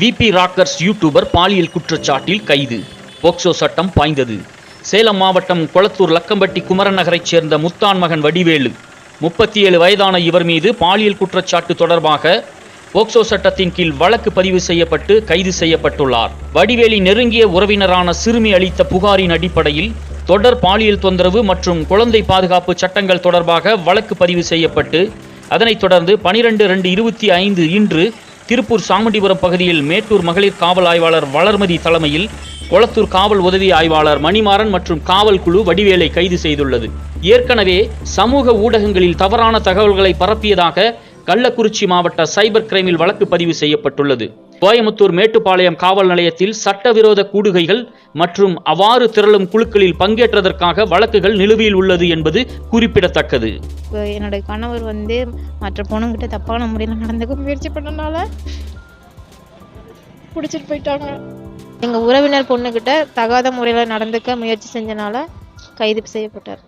VP Rockers YouTuber பாலியல் குற்றச்சாட்டில் கைது. போக்சோ சட்டம் பாய்ந்தது. சேலம் மாவட்டம் கொளத்தூர் லக்கம்பட்டி குமரன் நகரைச் சேர்ந்த முத்தான் மகன் வடிவேலு. முப்பத்தி ஏழு வயதான இவர் மீது பாலியல் குற்றச்சாட்டு தொடர்பாக போக்சோ சட்டத்தின் கீழ் வழக்கு பதிவு செய்யப்பட்டு கைது செய்யப்பட்டுள்ளார். வடிவேலி நெருங்கிய உறவினரான சிறுமி அளித்த புகாரின் அடிப்படையில் தொடர் பாலியல் தொந்தரவு மற்றும் குழந்தை பாதுகாப்பு சட்டங்கள் தொடர்பாக வழக்கு பதிவு செய்யப்பட்டு அதனைத் தொடர்ந்து பனிரெண்டு ரெண்டு இருபத்தி ஐந்து இன்று திருப்பூர் சாமுண்டிபுரம் பகுதியில் மேட்டூர் மகளிர் காவல் ஆய்வாளர் வளர்மதி தலைமையில் கொளத்தூர் காவல் உதவி ஆய்வாளர் மணிமாறன் மற்றும் காவல் குழு வடிவேலை கைது செய்துள்ளது. ஏற்கனவே சமூக ஊடகங்களில் தவறான தகவல்களை பரப்பியதாக கள்ளக்குறிச்சி மாவட்ட சைபர் கிரைமில் வழக்கு பதிவு செய்யப்பட்டுள்ளது. கோயமுத்தூர் மேட்டுப்பாளையம் காவல் நிலையத்தில் சட்டவிரோத கூடுகைகள் மற்றும் அவ்வாறு திரளும் குழுக்களில் பங்கேற்றதற்காக வழக்குகள் நிலுவையில் உள்ளது என்பது குறிப்பிடத்தக்கது. என்னுடைய என்னோட கணவர் வந்து மற்ற பொண்ணுங்கிட்ட தப்பான முறையில் நடந்துக்க முயற்சி பண்ணனால பிடிச்சிட்டு போயிட்டாங்க. எங்கள் உறவினர் பொண்ணுக்கிட்ட தகாத முறையில் நடந்துக்க முயற்சி செஞ்சனால கைது செய்யப்பட்டார்.